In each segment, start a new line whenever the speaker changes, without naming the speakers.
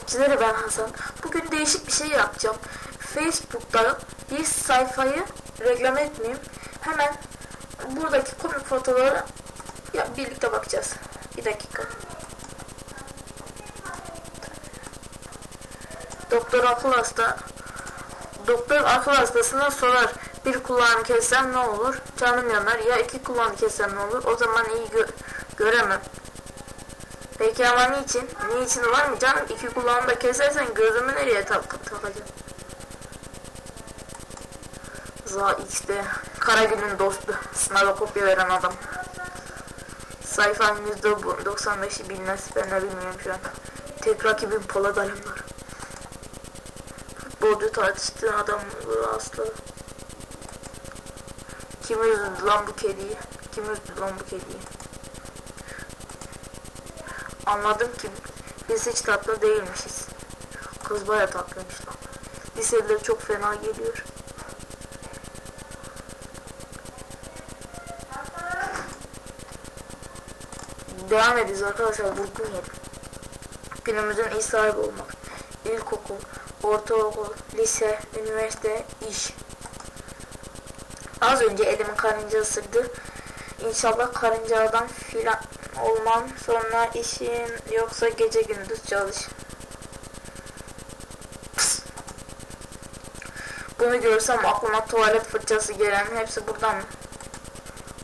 takipçileri ben Hasan. Bugün değişik bir şey yapacağım. Facebook'ta bir sayfayı reklam etmeyeyim. Hemen buradaki komik fotoğraflara ya, birlikte bakacağız. Bir dakika. Doktor akıl hasta Doktor akıl hastasına sorar. Bir kulağını kessem ne olur? Canım yanar. Ya iki kulağını kessem ne olur? O zaman iyi gö göremem. Peki ama niçin? Niçin var mı canım? İki kulağını da kesersen gözümü nereye tak takacağım? Za X'de Karagül'ün dostu. Sınava kopya veren adam. Sayfanın %95'i bilmez. Ben de bilmiyorum şu an. Tek rakibim Polat Alemdar. Futbolcu tartıştığı adam asla. Kim üzdü lan bu kediyi? Kim üzdü lan bu kediyi? Anladım ki biz hiç tatlı değilmişiz. Kız baya tatlıymış lan. Liseliler çok fena geliyor. Devam ediyoruz arkadaşlar. Vurgun yedim. Günümüzün iyi sahibi olmak. İlkokul, ortaokul, lise, üniversite, iş. Az önce elimin karınca ısırdı. İnşallah karıncadan filan olmam. Sonra işin yoksa gece gündüz çalış. Bunu görsem aklıma tuvalet fırçası gelen hepsi buradan mı?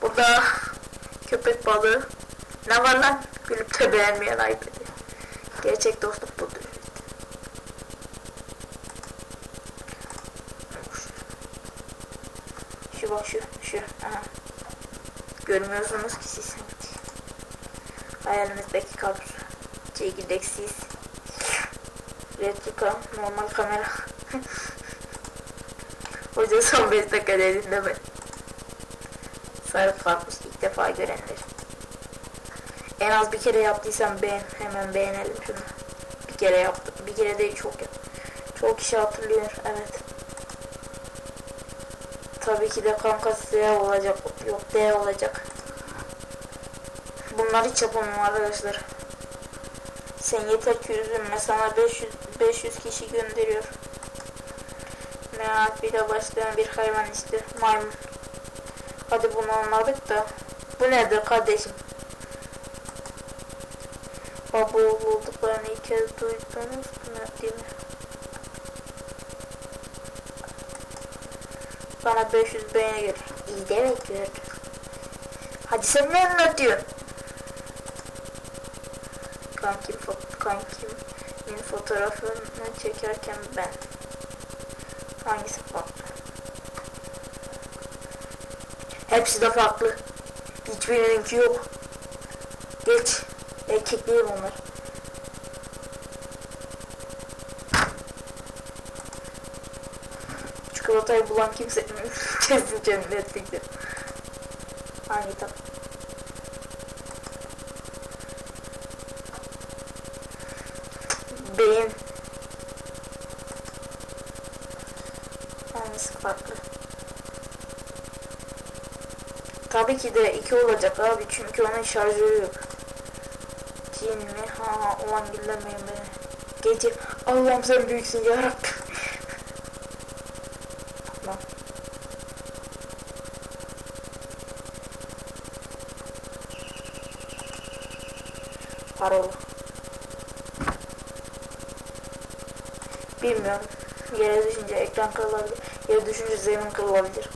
Burada köpek balığı. Ne var lan? Gülüp de beğenmeyen ediyor. Gerçek dostluk budur. Şu bak şu, şu. Aha. Görmüyorsunuz ki siz. Hayalimizdeki kabus. Çekirdeksiz. Replika, normal kamera. Hoca son 5 dakika dediğinde ben. Sarı karpuz ilk defa görenler. En az bir kere yaptıysam beğen, hemen beğenelim şunu. Bir kere yaptım. Bir kere değil çok ya. Çok kişi hatırlıyor, evet. Tabii ki de kanka S olacak. Yok D olacak. Bunları hiç yapamam arkadaşlar. Sen yeter ki üzülme. Sana 500, 500 kişi gönderiyor. Bir de başlayan bir hayvan işte. Maymun. Hadi bunu anladık da. Bu nedir kardeşim? Babu bulduklarını ilk kez duydunuz mu değil mi? Bana 500 beğeni gelir. İyi demek gördüm. Hadi sen ne anlatıyorsun? Kankim, fo kankimin fotoğrafını çekerken ben. Hangisi farklı? Hepsi de farklı. Hiçbirininki yok. Geç. Erkek değil. Çikolatayı bulan kimse kesin cennetliktir. Hangi tat? Beyin. Hangisi farklı? Tabii ki de iki olacak abi çünkü onun şarjörü yok. Cin mi? Ha ulan güllemeyin beni. Gece Allah'ım sen büyüksün yarabbim. Lan. Parola. Bilmiyorum. Yere düşünce ekran kırılabilir. Yere düşünce zemin kırılabilir.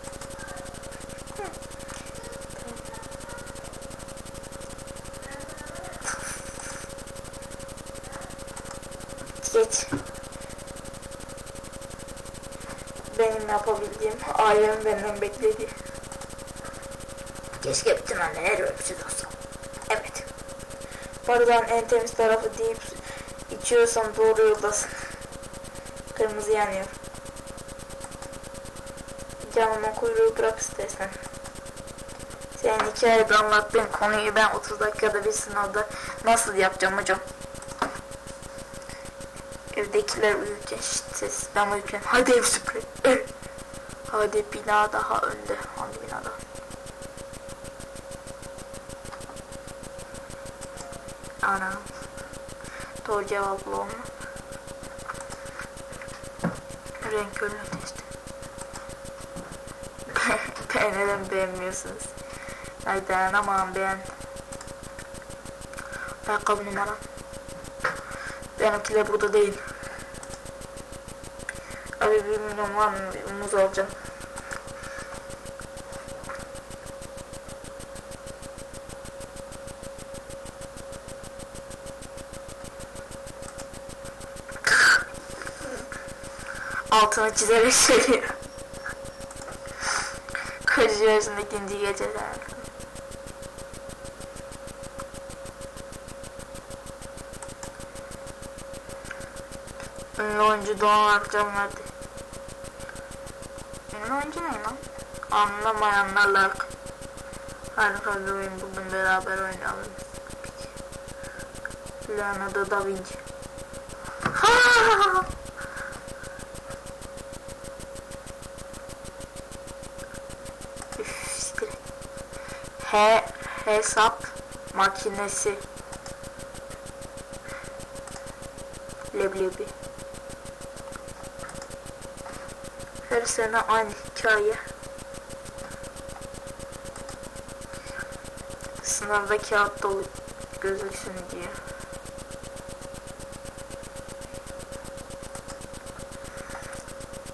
Geç. Benim yapabildiğim ailem benden bekledi. Keşke bütün anneler öpsüz olsa. Bardağın en temiz tarafı deyip içiyorsan doğru yoldasın. Kırmızı yanıyor. Canımın kuyruğu bırak istersen. Senin hikayede anlattığın konuyu ben 30 dakikada bir sınavda nasıl yapacağım hocam? Evdekiler uyurken ses ben uyurken hadi ev süpür. Hadi bina daha önde. Hangi binada? Ana. Doğru cevaplı olma. Renk körlüğü testi. Be neden beğenmiyorsunuz? Ay dayanamam beğen. Ayakkabı numaram. Benimkiler burada değil. Abi bir milyon var mı? Alacağım. Altını çizerek söylüyor. Koca yaşında ikinci geceler. Ünlü oyuncu Doğan Akcan verdi. Ünlü oyuncu ne lan? Anlamayanlarla harika bir oyun buldum beraber oynayalım. Leonardo da Vinci. Ha! He, hesap makinesi. Leblebi. Her sene aynı hikaye. Sınavda kağıt dolu gözüksün diye.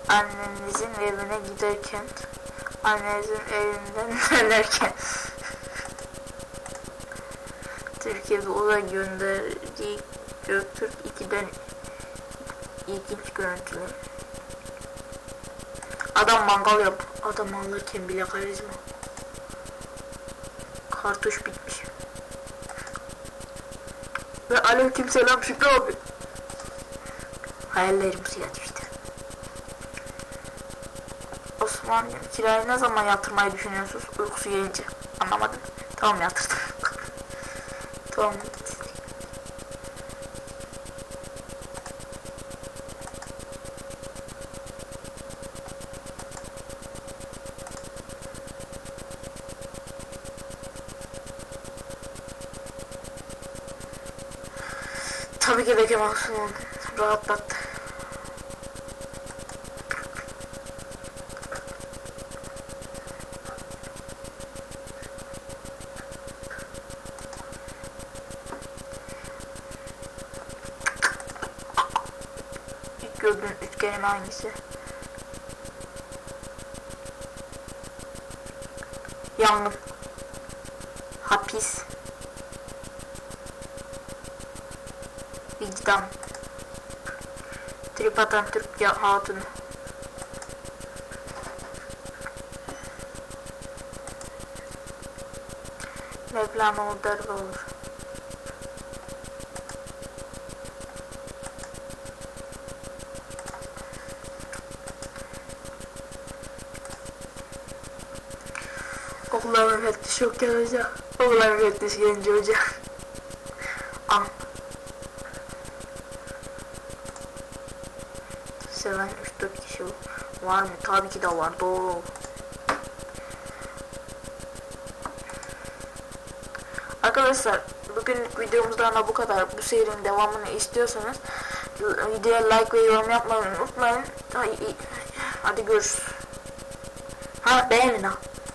Annenizin evine giderken annenizin evinden dönerken Türkiye'de uzay gönderdiği Göktürk 2'den ilginç görüntüler. Adam mangal yap. Adam alırken bile karizma. Kartuş bitmiş. Ve aleyküm selam Şükrü abi. Hayallerim suya. Osman kirayı ne zaman yatırmayı düşünüyorsunuz? Uykusu gelince. Anlamadım. Tamam yatırdım. Tamam. Tabii ki de Kemal Sunal rahatlattı. Gördüğün üçgenin hangisi? Yangın. Hapis. Vicdan. Trip atan Türk ya hatunu. Mevlana olur darbe Okullar müfettiş yok ya hoca. Okullar müfettiş gelince hoca. An. Seven 3-4 kişi var mı? Tabii ki de var. Doğru. Arkadaşlar bugünlük videomuzdan da bu kadar. Bu serinin devamını istiyorsanız videoya like ve yorum yapmayı unutmayın. Hadi görüşürüz. Ha beğenin ha.